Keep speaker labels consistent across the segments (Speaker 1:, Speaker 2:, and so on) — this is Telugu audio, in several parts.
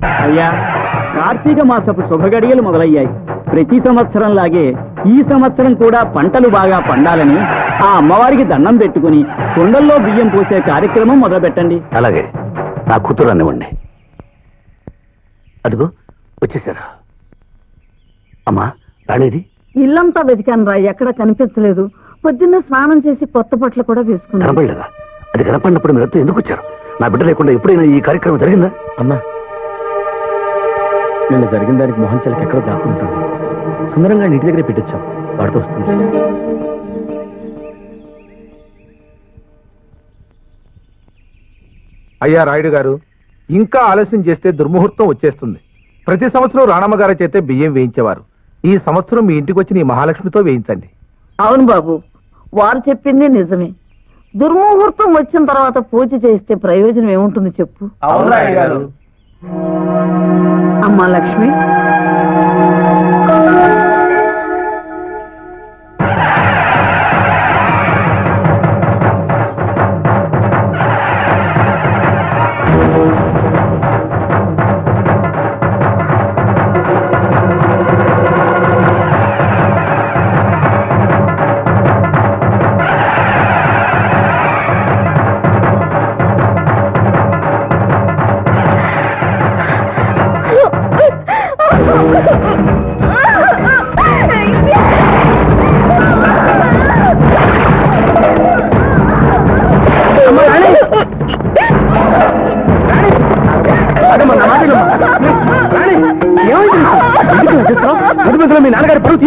Speaker 1: అయ్యా కార్తీక మాసపు శుభగడియలు మొదలయ్యాయి. ప్రతి సంవత్సరం లాగే ఈ సంవత్సరం కూడా పంటలు బాగా పండాలని ఆ అమ్మవారికి దండం పెట్టుకుని కుండల్లో బియ్యం పోసే కార్యక్రమం మొదలుపెట్టండి.
Speaker 2: అలాగే నా కూతురు అనివ్వండి అదిగో వచ్చేసారా? అమ్మా రాణేది?
Speaker 3: ఇల్లంతా వెతికాను రా ఎక్కడ కనిపించలేదు. పొద్దున్న స్నానం చేసి కొత్త బట్టలు కూడా వేసుకున్నాను.
Speaker 2: కనపడలేదా? అది కనపడినప్పుడు మీరంతా ఎందుకు వచ్చారు? నా బిడ్డ లేకుండా ఎప్పుడైనా ఈ కార్యక్రమం జరిగిందా?
Speaker 1: అమ్మా నిన్న జరిగిన దానికి మొహం చిలక ఎక్కడో దాక్కుంటుంది సుందరంగా ఇంటి దగ్గర పెట్టొచ్చాం వాడితో వస్తుంది.
Speaker 4: అయ్యా రాయుడు గారు ఇంకా ఆలస్యం చేస్తే దుర్ముహూర్తం వచ్చేస్తుంది. ప్రతి సంవత్సరం రాణమ్మ గారి చేతే బియ్యం వేయించేవారు. ఈ సంవత్సరం మీ ఇంటికి వచ్చి నీ మహాలక్ష్మితో వేయించండి.
Speaker 3: అవును బాబు వారు చెప్పింది నిజమే. దుర్ముహూర్తం వచ్చిన తర్వాత పూజ చేస్తే ప్రయోజనం ఏముంటుంది చెప్పు? అమ్మా లక్ష్మి
Speaker 4: మీ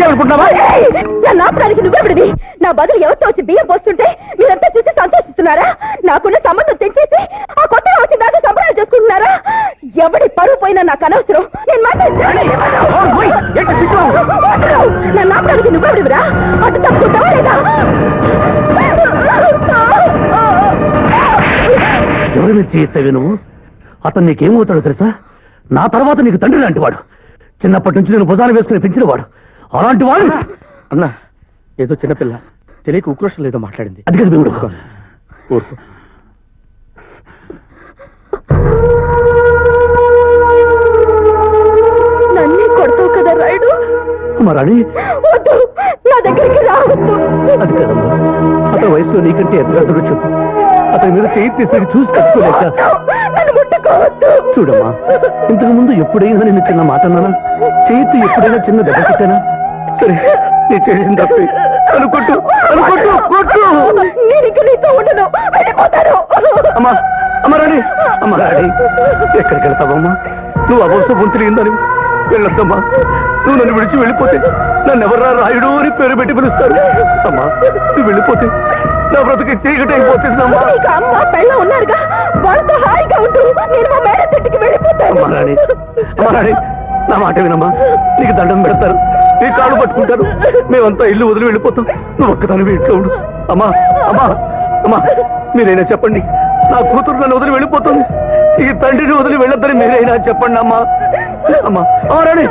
Speaker 4: తీయాలనుకుంటున్నావా
Speaker 5: నా నువ్వెవడివి? నా బదులు ఎవరితో వచ్చి బియ్యం పోస్తుంటే మీరంతా చూసి సంతోషిస్తున్నారా? నాకున్న సంబంధం తెంచేసి ఆ కొత్తగా వచ్చి నాతో సంబరాలు చేసుకుంటున్నారా? ఎవడి పరువు పోయినా నాకు అనవసరం. నేను నా నువ్వెవడివిరా? అటు తప్పుకుంటావా లేదా?
Speaker 2: ఎవరి మీద చేయిస్తావే నువ్వు? అతను నీకేమవుతాడో తెలుసా? నా తర్వాత నీకు తండ్రి లాంటి వాడు చిన్నప్పటి నుంచి నేను భుజాన వేసుకుని పెంచిన వాడు అలాంటి వాడు?
Speaker 1: అన్నా ఏదో చిన్నపిల్ల. తెలియక ఉక్రోషం లేదో మాట్లాడింది.
Speaker 2: అది కదా
Speaker 1: ఊరుకో.
Speaker 5: నన్నే కొడతావు కదా రాయుడు
Speaker 2: మరాణి
Speaker 5: వద్దు నా దగ్గరికి రావద్దు
Speaker 2: అది కదమ్మా అతని వయసులో నీకంటే ఎంత చెప్పు అతని మీద చేయి తీసుకుని చూసి కట్టుకోలేక.
Speaker 5: నన్ను ముట్టుకోవద్దు.
Speaker 2: చూడమ్మా ఇంతకు ముందు ఎప్పుడైనా నేను చిన్న మాట అన్నానా? చేతి ఎప్పుడైనా చిన్న దెబ్బ కొట్టానా సరే నీ చేసిన తప్పి. అనుకొట్టు అనుకొట్టు కొట్టు
Speaker 5: నేను ఇంక నీతో ఉండను. వెళ్ళిపోతాను.
Speaker 2: అమ్మా అమ్మ రాణి అమ్మ రాణి. ఎక్కడికి వెళ్తావమ్మా? నువ్వు అబోసు బొంతులిందని వెళ్ళొద్దమ్మా. నువ్వు నన్ను విడిచి వెళ్ళిపోతే నన్ను ఎవర్రా రాయుడు అని పేరు పెట్టి పిలుస్తారు. అమ్మా నువ్వు వెళ్ళిపోతే నా బ్రతుకి చీకటి అయిపోతుందమ్మా.
Speaker 5: నీకు అమ్మ పెళ్ళ ఉన్నారుగా. వాళ్ళతో హాయిగా ఉంటూ నేను మా మేడ చెట్టుకి వెళ్ళిపోతాను.
Speaker 2: అమ్మా రాణి అమ్మ రాణి. నా మాట వినమ్మా. నీకు దండం పెడతారు. నీ కాళ్ళు పట్టుకుంటారు. మేమంతా ఇల్లు వదిలి వెళ్ళిపోతాం. నువ్వు ఒక్కదాని ఇంట్లో ఉండు. అమ్మా అమ్మా అమ్మా మీరైనా చెప్పండి. నా కూతురు నన్ను వదిలి వెళ్ళిపోతుంది. ఈ తండ్రిని వదిలి వెళ్ళొద్దని మీరైనా చెప్పండి అమ్మా. అమ్మా రాణి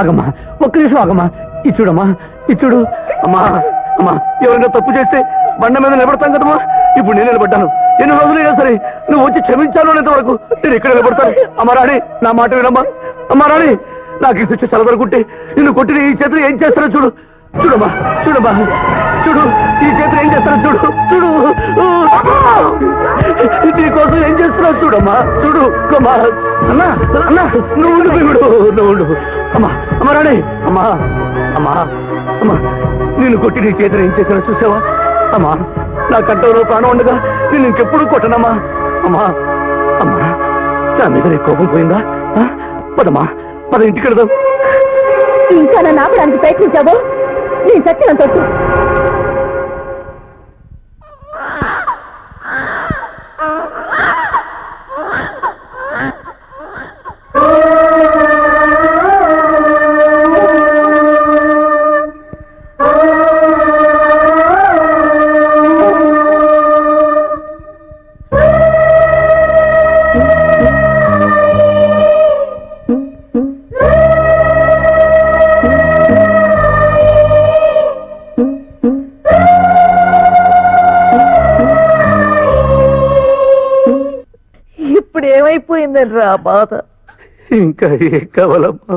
Speaker 2: ఆగమ్మా ఒక్క నిమిషం ఆగమ్మా. ఇచ్చుడమ్మా ఇచ్చుడు. అమ్మా అమ్మా ఎవరైనా తప్పు చేస్తే బండ మీద నిలబడతాం కదమ్మా. ఇప్పుడు నేను నిలబడ్డాను. ఎన్ని రోజులైనా సరే నువ్వు వచ్చి క్షమించాను అనేంత వరకు నేను ఇక్కడ నిలబడతాను. అమ్మా రాణి నా మాట వినమ్మా. అమ్మా రాణి నాకు ఈ శిక్ష చదవనుకుంటే నిన్ను కొట్టిన ఈ చేతులు ఏం చేస్తారో చూడు. చూడమ్మా చూడమ్మా. చూడు ఈ చేతులు ఏం చేస్తారో చూడు. చూడు. నీకోసం ఏం చేస్తున్నావు చూడమ్మా. చూడు అమ్మా. అన్నా అన్నా నువ్వు ఉండు భీముడు నువ్వు ఉండు. అమ్మా అమ్మా రాణి అమ్మా అమ్మా అమ్మా. నేను కొట్టి నీ చేతులు ఏం చేశానో చూసావా? అమ్మా నా కంటంలో ప్రాణం ఉండగా నేను ఇంకెప్పుడు కొట్టనమ్మా. అమ్మా అమ్మా నా మీద నీ కోపం పోయిందా? పదమ్మా పద ఇంటికి వెళదాం.
Speaker 5: ఇంకా నన్ను ఆపడానికి ప్రయత్నించావు? నేను చచ్చినంత
Speaker 3: బాధ.
Speaker 2: ఇంకా ఏం కావాలమ్మా?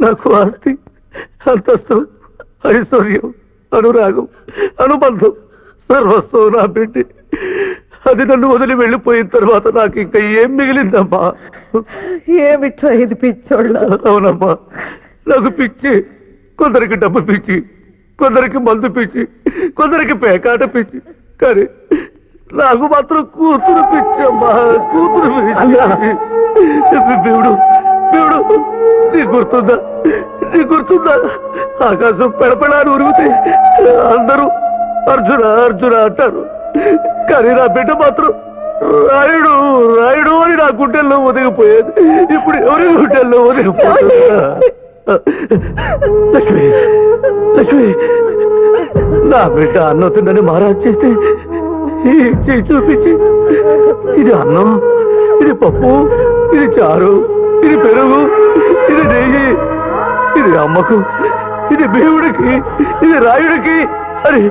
Speaker 2: నాకు ఆస్తి అంతస్తు ఐశ్వర్యం అనురాగం అనుబంధం సర్వస్వం నా బిడ్డ. అది నన్ను వదిలి వెళ్ళిపోయిన తర్వాత నాకు ఇంకా ఏం మిగిలిందమ్మా?
Speaker 3: ఏమిట్రా ఇది పిచ్చోళ్ళ?
Speaker 2: అవునమ్మా. నాకు పిచ్చి కొందరికి డబ్బు పిచ్చి కొందరికి మందు పిచ్చి కొందరికి పేకాట పిచ్చి. కానీ నాకు మాత్రం కూతురు పిచ్చి. అమ్మా కూతురు దేవుడు దేవుడు నీ గుర్తుందా? నీ గుర్తుందా? ఆకాశం పెడపడాని ఉరిగితే అందరూ అర్జున అర్జున అంటారు. కానీ నా బిడ్డ మాత్రం రాయుడు రాయుడు అని నా గుండెల్లో ఒదిగిపోయేది. ఇప్పుడు ఎవరి గుండెల్లో ఒదిగిపోతుందా లక్ష్మి లక్ష్మి నా బిడ్డ అన్నం తిందని మహారాజ్ చేస్తే చేయి చూపించి. ఇది అన్నం ఇది పప్పు ఇది చారు ఇది పెరుగు ఇది నెయ్యి ఇది అమ్మకు ఇది భీముడికి ఇది రాయుడికి. అని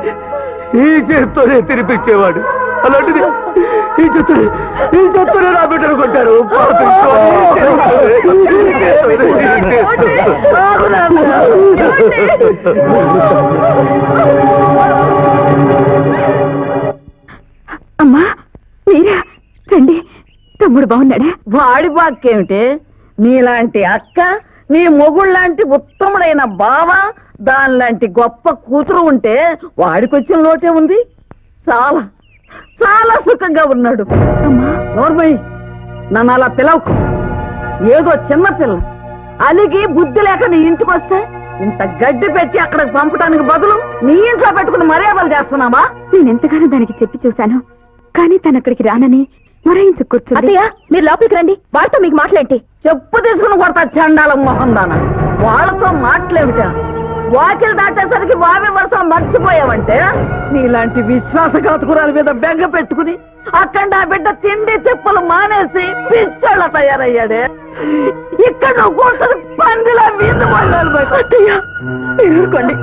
Speaker 2: ఈ చేత్తోనే తినిపించేవాడు. అలాంటిది ఈ చేత్తోనే ఈ చేత్తోనే నా బిడ్డను కొట్టారు.
Speaker 6: తమ్ముడు బాగున్నాడా?
Speaker 3: వాడి బాక్కేమిటి నీలాంటి అక్క నీ మొగుళ్ళలాంటి ఉత్తముడైన బావ దానిలాంటి గొప్ప కూతురు ఉంటే వాడికొచ్చిన లోటే ఉంది. చాలా చాలా సుఖంగా ఉన్నాడు. నోర్మయ్య నన్ను అలా పిలవకు. ఏదో చిన్న పిల్ల. అలిగి బుద్ధి లేక నీ ఇంటికి వస్తే ఇంత గడ్డి పెట్టి అక్కడికి పంపడానికి బదులు నీ ఇంట్లో పెట్టుకుని మర్యాదలు చేస్తున్నావా?
Speaker 6: నేను ఎంతగానో దానికి చెప్పి చూశాను. కానీ తను అక్కడికి రానని మరాయించు కూర్చుంది? అత్తయ్య మీరు లోపలికి రండి. వాళ్ళతో మీకు మాట్లాడి
Speaker 3: చెప్పు తీసుకుని కొడతా చండాలం మొహం దాన. వాళ్ళతో మాటలేమిటా వాకిలు దాటేసరికి వావి వరుస మర్చిపోయావంటే నీలాంటి విశ్వాసఘాతకురాల మీద బెంగ పెట్టుకుని అక్కడ నా బిడ్డ తిండి తిప్పలు మానేసి పిచ్చోళ్ళ తయారయ్యాడే. ఇక్కడ నువ్వు కూర్చొని పందిలా మీద పడ్డాను
Speaker 6: అత్తయ్య మీరు ఊరుకోండి.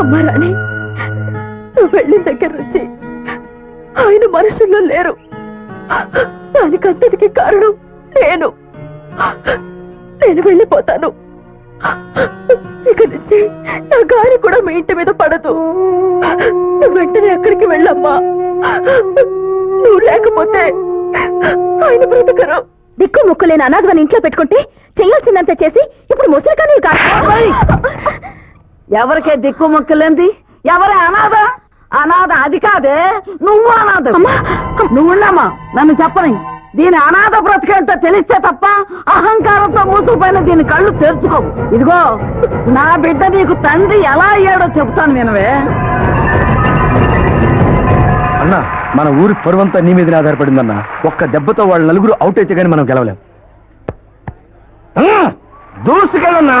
Speaker 6: అమ్మా రాణి నువ్వు వెళ్ళిన దగ్గర నుంచి ఆయన మనుషుల్లో లేరు. దానికి అంతటికి కారణం నేను. నేను వెళ్ళిపోతాను. ఇక నుంచి నా గారి కూడా మీ ఇంటి మీద పడదు. వెంటనే ఎక్కడికి వెళ్ళమ్మా. నువ్వు లేకపోతే ఆయన బ్రతకరు. దిక్కు ముక్కులేని అనాథవని ఇంట్లో పెట్టుకుంటే చేయాల్సిందంతా చేసి ఇప్పుడు ముసలికాని
Speaker 3: ఎవరికే దిక్కు మొక్కలేంది? ఎవరే అనాథ? అనాథ అది కాదే. నువ్వు అనాథ. నువ్వున్నామా నన్ను చెప్పని. దీని అనాథ బ్రతికేంటో తెలిస్తే తప్ప అహంకారంతో మూసుకుపోయిన దీని కళ్ళు తెరుచుకోవు. ఇదిగో నా బిడ్డ నీకు తండ్రి ఎలా అయ్యాడో చెప్తాను వినవే.
Speaker 2: అన్న మన ఊరి పరువంతా నీ మీదనే ఆధారపడిందన్న. ఒక్క దెబ్బతో వాళ్ళ నలుగురు అవుట్ అయితే కానీ మనం గెలవలేం. దూసుకెళ్ళన్నా.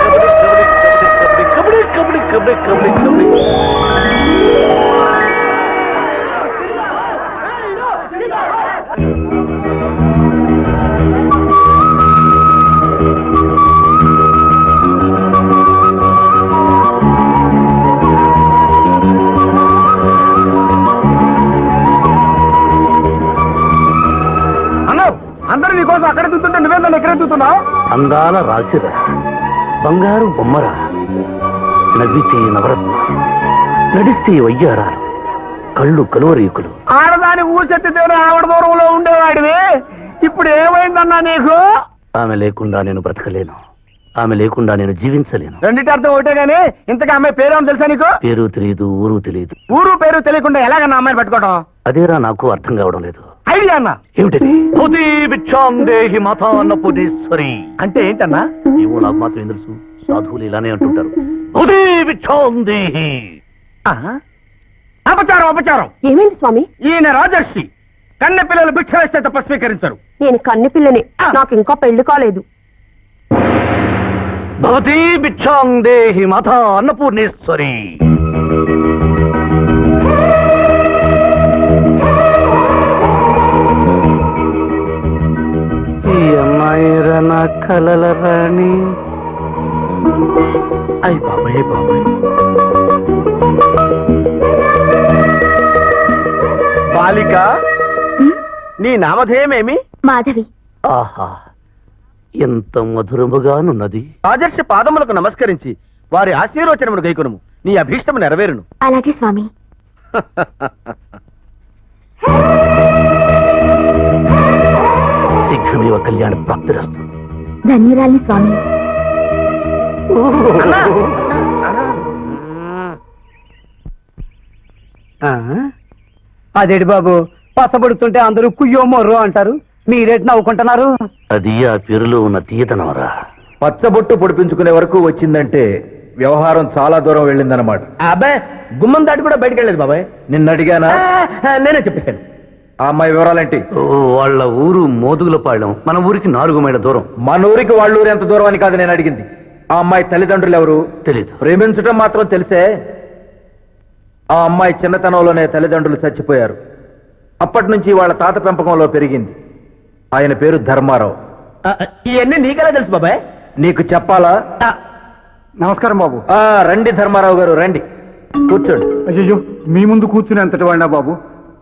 Speaker 2: అందాల రాశిరా బంగారు బొమ్మరా నవ్వితే నవరత్న నడిస్తే వయ్యారాలు కళ్ళు కలువరీకులు.
Speaker 7: ఆడదాని ఊసెత్తితేనే ఆవిడ దూరంలో ఉండేవాడివి. ఇప్పుడు ఏమైందన్నా నీకు?
Speaker 2: ఆమె లేకుండా నేను బ్రతకలేను. ఆమె లేకుండా నేను జీవించలేను.
Speaker 7: రెండింటి అర్థం ఒకటే గానీ ఇంతగా అమ్మాయి పేరు తెలుసా నీకు?
Speaker 2: పేరు తెలియదు ఊరు తెలియదు.
Speaker 7: ఊరు పేరు తెలియకుండా ఎలాగన్నా అమ్మాయిని పట్టుకోవడం
Speaker 2: అదేరా నాకు అర్థం కావడం లేదు.
Speaker 7: ఐడియా అన్న.
Speaker 2: ఏమిటది? దేహి మాతా అన్నపూర్ణేశ్వరి
Speaker 7: అంటే ఏంటన్నా?
Speaker 2: ఏమో నాకు మాత్రం ఏం తెలుసు. సాధువులు ఇలానే అంటుంటారు. దేహి.
Speaker 7: ఆహా. అపచారం అపచారం.
Speaker 6: ఏమైంది స్వామి?
Speaker 7: ఈయన రాజర్షి.
Speaker 2: కన్నె పిల్లలు భిక్ష వేస్తే తప్ప స్వీకరించరు.
Speaker 6: నేను కన్ని పిల్లని. నాకు ఇంకా పెళ్ళి కాలేదు.
Speaker 2: భవతీ భిక్షాం దేహి మాత అన్నపూర్ణేశ్వరి కలల రాణి. అయ్యి బాబాయ్ బాబాయ్. బాలిక నీ నామధేయమేమి?
Speaker 6: మాధవి.
Speaker 2: ఆహా ఎంత మధురముగానున్నది. ఆదర్శ పాదములకు నమస్కరించి వారి ఆశీర్వచనమును గైకొనుము. నీ అభీష్టము నెరవేరును.
Speaker 6: అలాగే స్వామి.
Speaker 2: శీఘ్రమేవ కళ్యాణ ప్రాప్తిరస్తు
Speaker 6: ధన్యురాలి స్వామి.
Speaker 8: అదేటి బాబు? పచ్చబడుతుంటే అందరూ కుయ్యో మొర్రో అంటారు. మీరేటి నవ్వుకుంటున్నారు?
Speaker 2: అది ఆ పేరులో ఉన్న తీయతనవరా
Speaker 9: పచ్చబొట్టు పొడిపించుకునే వరకు వచ్చిందంటే వ్యవహారం చాలా దూరం వెళ్ళిందన్నమాట.
Speaker 2: అబ్బాయి గుమ్మం దాటి కూడా బయటకు వెళ్ళలేదు బాబాయ్.
Speaker 9: నిన్న అడిగానా
Speaker 2: నేనే చెప్పేశాను.
Speaker 9: ఆ అమ్మాయి వివరాలేంటి?
Speaker 2: వాళ్ళ ఊరు మోదుగులపాళెం మన ఊరికి నాలుగు మైళ్ళ దూరం.
Speaker 9: మన ఊరికి వాళ్ళ ఊరు ఎంత దూరం అని కాదు నేను అడిగింది. ఆ అమ్మాయి తల్లిదండ్రులు ఎవరు?
Speaker 2: తెలీదు.
Speaker 9: ప్రేమించడం మాత్రం తెలిసే ఆ అమ్మాయి చిన్నతనంలోనే తల్లిదండ్రులు చచ్చిపోయారు. అప్పటి నుంచి వాళ్ళ తాత పెంపకంలో పెరిగింది. ఆయన పేరు ధర్మారావు.
Speaker 2: ఇవన్నీ నీకెలా తెలుసు బాబాయ్?
Speaker 9: నీకు చెప్పాలా?
Speaker 8: నమస్కారం బాబు.
Speaker 9: ఆ రండి ధర్మారావు గారు రండి. కూర్చోండి.
Speaker 8: అయ్యో మీ ముందు కూర్చుని అంతటి వాడినా బాబు?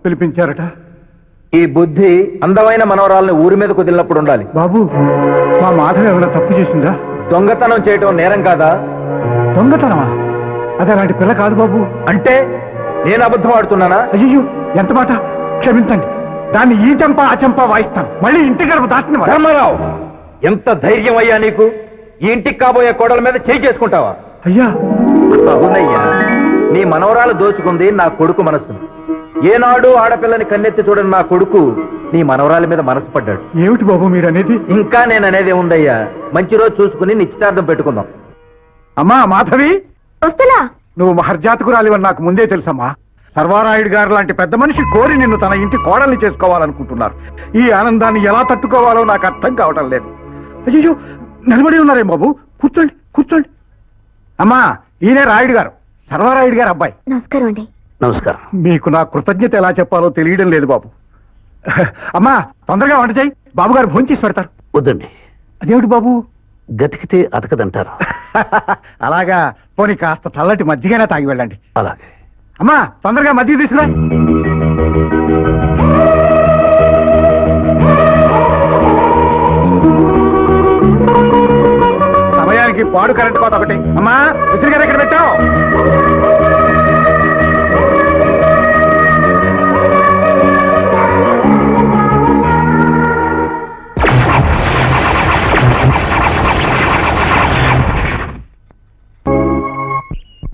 Speaker 8: పిలిపించారట.
Speaker 9: ఈ బుద్ధి అందమైన మనవరాల్ని ఊరి మీద కుదిలినప్పుడు ఉండాలి.
Speaker 8: బాబు మా మాధవ ఏమైనా తప్పు చేసిందా?
Speaker 9: దొంగతనం చేయటం నేరం కాదా?
Speaker 8: దొంగతనమా? అది అలాంటి పిల్ల కాదు బాబు.
Speaker 9: అంటే నేను అబద్ధం ఆడుతున్నానా?
Speaker 8: అయ్యో ఎంత మాట? క్షమించండి. దాన్ని ఈ చెంప ఆ చెంప వాయిస్తాను. మళ్ళీ ఇంటి గడప దాటిన
Speaker 9: ధర్మారావు ఎంత ధైర్యం అయ్యా నీకు? ఈ ఇంటికి కాబోయే కోడల మీద చేయి చేసుకుంటావా?
Speaker 8: అయ్యా.
Speaker 9: అవునయ్యా నీ మనవరాలు దోచుకుంది నా కొడుకు మనస్సును ఏనాడు ఆడపిల్లని కన్నెత్తి చూడని నా కొడుకు నీ మనవరాలి మీద మనసు పడ్డాడు.
Speaker 8: ఏమిటి బాబు మీరు అనేది
Speaker 9: ఇంకా నేను అనేది ఉందయ్యా. మంచి రోజు చూసుకుని నిశ్చితార్థం పెట్టుకుందాం.
Speaker 8: అమ్మా మాధవి!
Speaker 6: వస్తలా
Speaker 8: నువ్వు మహర్జాతకురాలివని నాకు ముందే తెలుసమ్మా. సర్వారాయుడు గారు లాంటి పెద్ద మనిషి కోరి నిన్ను తన ఇంటి కోడల్ని చేసుకోవాలనుకుంటున్నారు. ఈ ఆనందాన్ని ఎలా తట్టుకోవాలో నాకు అర్థం కావటం లేదు. అయ్యో నిలబడి ఉన్నారేం బాబు. కూర్చోండి కూర్చోండి. అమ్మా ఈయనే రాయుడు గారు. సర్వారాయుడు గారు అబ్బాయి.
Speaker 6: నమస్కారం అండి.
Speaker 2: నమస్కారం.
Speaker 8: మీకు నా కృతజ్ఞత ఎలా చెప్పాలో తెలియడం లేదు బాబు. అమ్మా తొందరగా వంట చేయి. బాబు గారు భోంచేసి పెడతారు.
Speaker 2: వద్దండి.
Speaker 8: అదేమిటి బాబు?
Speaker 2: గతికితే అతకదంటారు.
Speaker 8: అలాగా. పోనీ కాస్త చల్లటి మజ్జిగైనా తాగి వెళ్ళండి.
Speaker 2: అలాగే.
Speaker 8: అమ్మా తొందరగా మజ్జిగ తీసుకురా. సమయానికి పాడు కరెంట్ కోత ఒకటి. అమ్మా విసిరి గారు ఎక్కడ పెట్టావు?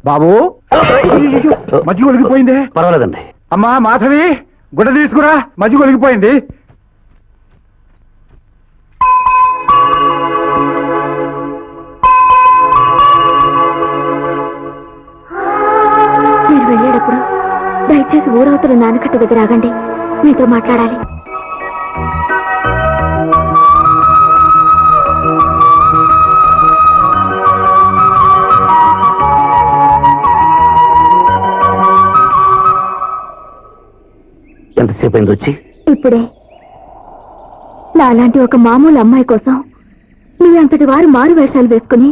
Speaker 8: బాబు మజ్జిగ ఒలిగిపోయిందే.
Speaker 2: పర్వాలేదండి.
Speaker 8: అమ్మా మాధవి గుడ్డ తీసుకురా మజ్జిగ ఒలిగిపోయింది.
Speaker 6: మీరు వెళ్ళేటప్పుడు దయచేసి ఊరవతల నాన్నకట్ట దగ్గర ఆగండి. మీతో మాట్లాడాలి.
Speaker 2: ఎంతసేపు అయింది వచ్చి?
Speaker 6: ఇప్పుడే. నాలాంటి ఒక మామూలు అమ్మాయి కోసం మీ అంతటి వారు మారు వేషాలు వేసుకుని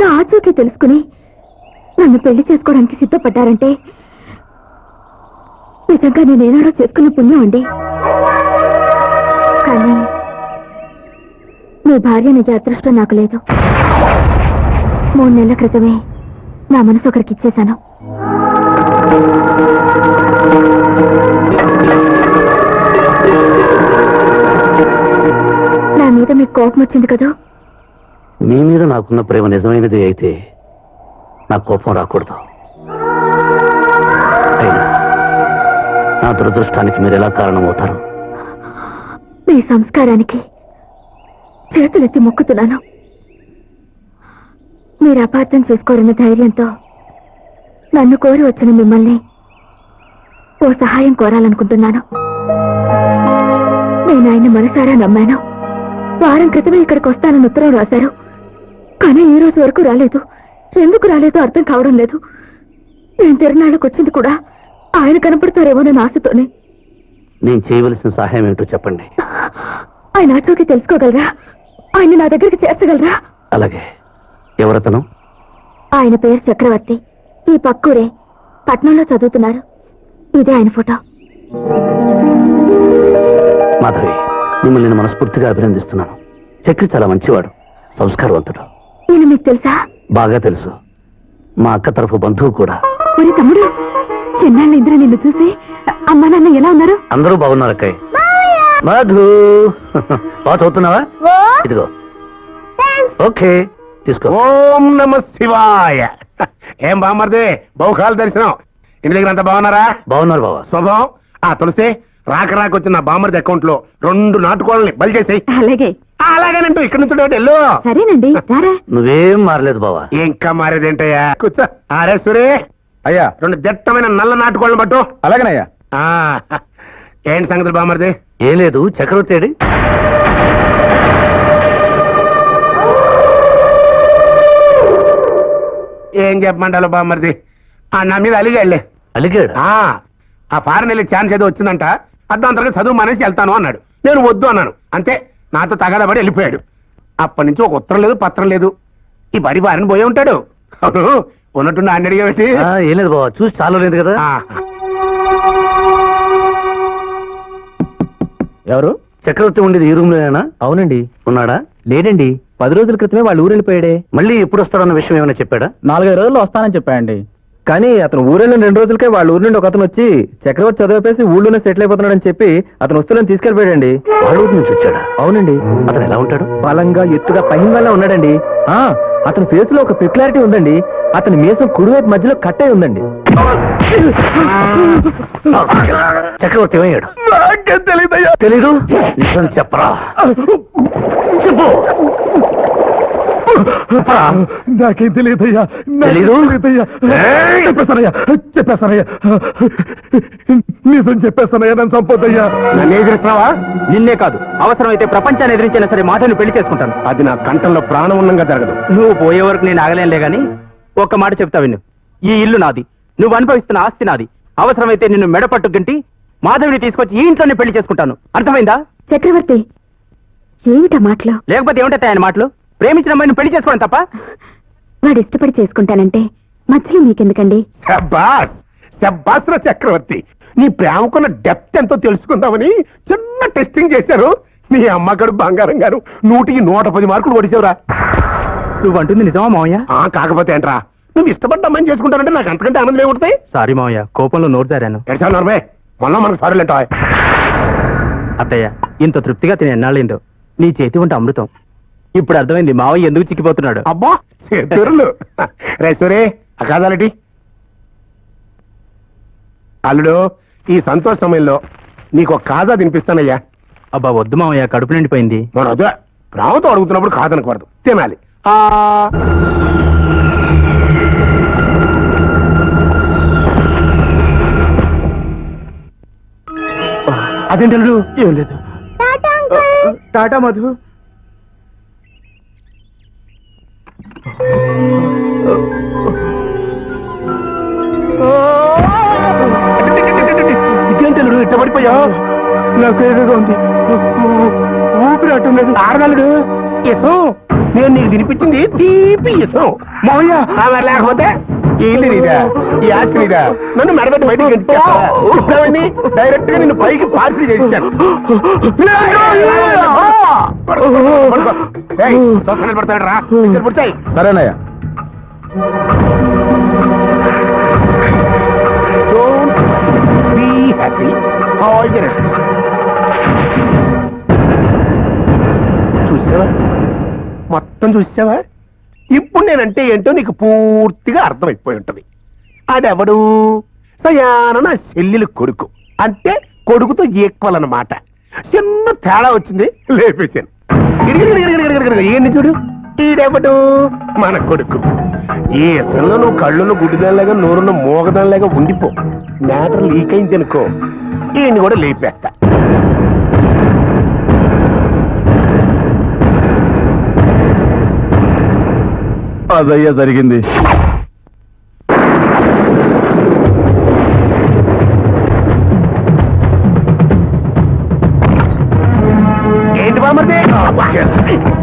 Speaker 6: నా ఆచూకీ తెలుసుకుని నన్ను పెళ్ళి చేసుకోవడానికి సిద్ధపడ్డారంటే నిజంగా నేను చేసుకున్న పుణ్యం అండి. కానీ మీ భార్య నిజ అదృష్టం నాకు లేదు. మూడు నెలల క్రితమే నా మనసు ఒకరికి ఇచ్చేశాను. నా మీద మీకు కోపం వచ్చింది కదా?
Speaker 2: మీ మీద నాకున్న ప్రేమ నిజమైనది అయితే నా కోపం రాకూడదు. అయినా నా దురదృష్టానికి మీరు ఎలా కారణమవుతారు?
Speaker 6: మీ సంస్కారానికి చేతులెత్తి మొక్కుతున్నాను. మీరు అపార్థం చేసుకోరన్న ధైర్యంతో నన్ను కోరి వచ్చిన మిమ్మల్ని ఓ సహాయం కోరాలనుకుంటున్నాను. నేను ఆయన్ని మనసారా నమ్మాను? వారం క్రితమే ఇక్కడికి వస్తానని ఉత్తరం రాశారు. కానీ ఈ రోజు వరకు రాలేదు. ఎందుకు రాలేదో అర్థం కావడం లేదు. నేను తిరునాళ్ళకి వచ్చింది కూడా ఆయన కనపడతారేమోనని ఆశతోనే.
Speaker 2: నేను చేయవలసిన సహాయం ఏమిటో చెప్పండి.
Speaker 6: ఆయన ఆచూకీ తెలుసుకోగలరా? ఆయన నా దగ్గరికి చేర్చగలరా?
Speaker 2: అలాగే. ఎవరతను?
Speaker 6: ఆయన పేరు చక్రవర్తి. ఈ పక్కూరే. పట్నంలో చదువుతున్నారు. ఇదే ఆయన ఫోటో.
Speaker 2: మాధవి మిమ్మల్ని నేను మనస్ఫూర్తిగా అభినందిస్తున్నాను. చక్రి చాలా మంచివాడు సంస్కారవంతుడు.
Speaker 6: ఈయన మీకు తెలుసా?
Speaker 2: బాగా తెలుసు. మా అక్క తరఫు బంధువు కూడా.
Speaker 6: ఒరే తమ్ముడు చిన్నాళ్ళ ఇంద్ర నిన్ను చూసి అమ్మా నాన్న ఎలా ఉన్నారు?
Speaker 2: అందరూ బాగున్నారు అక్కయ్య. మధు! బాగా చదువుతున్నావా? ఇదిగో. ఓకే తీసుకో.
Speaker 7: ఓం నమ శివాయ! ఏం బామ్మర్ది? బహుకాల దర్శనం. ఇంటి దగ్గర అంతా బాగున్నారా?
Speaker 2: బాగున్నారు బావా.
Speaker 7: శుభం. ఆ తులసి రాక రాక వచ్చిన బామ్మర్ది అకౌంట్లో రెండు నాటుకోవాలని బలి చేసాయి.
Speaker 6: అలాగే.
Speaker 7: అలాగేనంటూ ఇక్కడ నుంచి వెళ్ళు
Speaker 6: సరేనండి రారా.
Speaker 2: నువ్వేం మారలేదు బావా.
Speaker 7: ఇంకా మారేదేంటయ్యా? కూర్చో. అరే సురే.
Speaker 10: అయ్యా
Speaker 7: రెండు దట్టమైన నల్ల నాటుకోళ్ళని పట్టు.
Speaker 10: అలాగనయ్యా.
Speaker 7: ఆ, ఏంటి సంగతులు బామ్మర్ది
Speaker 2: ఏం లేదు చక్రవర్తి?
Speaker 7: ఏం చెప్పమంటారు బామ్మర్ది ఆ నా మీద అలిగాళ్ళే
Speaker 2: అలిగాడు?
Speaker 7: ఆ ఆ ఫారెన్ వెళ్ళి ఛాన్స్ ఏదో వచ్చిందంట. అర్ధాంతరంగా చదువు మానేసి వెళ్తాను అన్నాడు. నేను వద్దు అన్నాను. అంతే నాతో తగాదపడి వెళ్ళిపోయాడు. అప్పటి నుంచి ఒక ఉత్తరం లేదు పత్రం లేదు. ఈ బడి బారిన పోయి ఉంటాడు. అవును ఉన్నట్టుండి ఆయన అడిగా పెట్టి
Speaker 2: ఆ, ఏం లేదు బావా చూసి చాలా లేదు కదా.
Speaker 10: ఎవరు?
Speaker 2: చక్రవర్తి ఉండేది ఈ రూమ్ లోనేనా
Speaker 10: అవునండి.
Speaker 2: ఉన్నాడా?
Speaker 10: లేడండి. పది రోజుల క్రితమే వాళ్ళ ఊరు వెళ్ళిపోయాడే.
Speaker 2: మళ్ళీ ఎప్పుడు వస్తాడన్న విషయం ఏమైనా చెప్పాడా?
Speaker 10: నాలుగైదు రోజుల్లో వస్తానని చెప్పాయండి కానీ అతను ఊరెళ్ళిన రెండు రోజులకే వాళ్ళ ఊరు నుండి ఒక అతను వచ్చి చక్రవర్తి చదివేసి ఊళ్ళోనే సెటిల్ అయిపోతున్నాడని చెప్పి అతను వస్తువులను తీసుకెళ్ళిపోయాడండి.
Speaker 2: వాళ్ళ ఊరి నుంచి వచ్చాడా?
Speaker 10: అవునండి.
Speaker 2: అతను ఎలా ఉంటాడు?
Speaker 10: బలంగా ఎత్తుగా పహింగల్లా ఉన్నాడండి. ఆ అతని ఫేస్లో ఒక పెక్యులారిటీ ఉందండి. అతని మీసం కుడివైపు మధ్యలో కట్టే ఉందండి.
Speaker 2: చక్రవర్తి ఏమయ్యాడు? తెలీదు? నిజం చెప్పరా? చెప్పు. చెప్పరా?
Speaker 10: నాకేం తెలియదయ్యా.
Speaker 2: తెలీదు?
Speaker 10: ఏయ్! చెప్పేస్తానయ్యా చెప్పేస్తానయ్యా నిజం చెప్పేస్తానయ్యా నన్ను చంపొద్దయ్యా.
Speaker 7: నన్ను ఎదిరిస్తున్నావా?
Speaker 8: నిన్నే కాదు. అవసరమైతే ప్రపంచాన్ని ఎదిరించినా సరే మాటను పెళ్ళి చేసుకుంటాను.
Speaker 7: అది నా కంఠంలో ప్రాణం ఉన్నంగా జరగదు.
Speaker 8: నువ్వు పోయే వరకు నేను ఆగలేనులే గాని ఒక్క మాట చెప్తా విను. ఈ ఇల్లు నాది. నువ్వు అనుభవిస్తున్న ఆస్తి నాది. అవసరమైతే నిన్ను మెడపట్టు గంటి మాధవిని తీసుకొచ్చి ఈ ఇంట్లోనే పెళ్ళి చేసుకుంటాను. అర్థమైందా?
Speaker 6: చక్రవర్తి ఏమిటా మాటలు?
Speaker 8: లేకపోతే ఏమిటా ఆయన మాటలు? ప్రేమించిన అమ్మాయిని పెళ్ళి చేసుకోవడం తప్ప?
Speaker 6: వాడు ఇష్టపడి చేసుకుంటానంటే మధ్యలో మీకెందుకండి?
Speaker 7: చక్రవర్తి! నీ ప్రేమకున్న డెప్త్ ఎంతో తెలుసుకుందామని చిన్న టెస్టింగ్ చేశారు. నీ అమ్మగారు బంగారం గారు నూటికి నూట పది మార్కులు ఓడిచావురా.
Speaker 8: నువ్వు అంటుంది నిజమా మావయ్య?
Speaker 7: ఆ కాకపోతే ఏంట్రా? నువ్వు ఇష్టపడ్డ అమ్మాయిని చేసుకుంటానంటే నాకు అంతకంటే ఆనందం ఏముంటాయి
Speaker 8: సారీ మావయ్య కోపంలో నోరు జారాను.
Speaker 7: ఎడచాలు నరమే. మొన్న మనకు సారీ అంటావా
Speaker 8: అత్తయ్య ఇంత తృప్తిగా తినే ఎన్నాళ్ళైందో నీ చేతి వంట అమృతం. ఇప్పుడు అర్థమైంది మావయ్య ఎందుకు చిక్కిపోతున్నాడు?
Speaker 7: అబ్బా తెరులు రేసరే ఆ కాదాలటి అల్లుడు ఈ సంతోష సమయంలో నీకు ఒక కాజా తినిపిస్తానయ్యా.
Speaker 8: అబ్బా వద్దు మావయ్య కడుపు నిండిపోయింది.
Speaker 7: మన అదే రావుతో అడుగుతున్నప్పుడు కాదనకూడదు తినాలి. ఆ. అదేంటి ఏం లేదు. టాటా మధు. ఇదేంటి ఇట్ట పడిపోయా? నాకు ఏదో ఉంది. ఊపిరి లేదు. ఆడగలడు ఇసం నేను నీకు తినిపించింది తీపి ఇసం మౌల్య లేకపోతే ఈ ఇల్లు నీదా? ఈ ఆస్తి నీదా? నన్ను మెడబెట్టి బయటికి గెంటేస్తావా? డైరెక్ట్గా నిన్ను పైకి పార్సల్ చేశాను పడతాడు రా పుడతాయి
Speaker 10: సరేనయ్యా.
Speaker 7: చూసావా? మొత్తం చూసావా? ఇప్పుడు నేనంటే ఏంటో నీకు పూర్తిగా అర్థమైపోయి ఉంటుంది. అదెవడు? సయాన నా చెల్లెలు కొడుకు. అంటే కొడుకుతో ఈక్వల్ అనమాట చిన్న తేడా వచ్చింది లేపేశాను. ఏంటి చూడు ఈడెవడు మన కొడుకు ఏ ఇసంలో నువ్వు కళ్ళును గుడ్డిదానిలాగా నోరున్న మోగదానిలాగా ఉండిపో మ్యాటర్ లీక్ అయింది అనుకో ఈయన్ని కూడా లేపేస్తా
Speaker 10: అదయ్యా జరిగింది.
Speaker 7: ఏంటి బామర్ది?